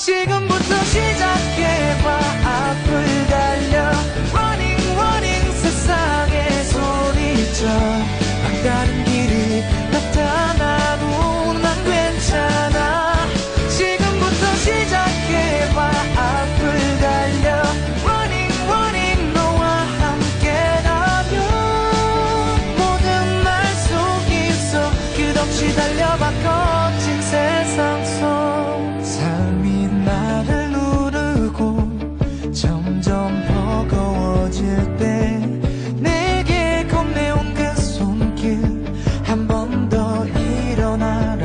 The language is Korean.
지금부터 시작해봐. 앞을 달려. Running Running 세상에 소리쳐. 막다른 길이 나타나도 난 괜찮아. 지금부터 시작해봐. 앞을 달려. Running Running 너와 함께라면 모든 날 속에서 끝없이 달려 태어나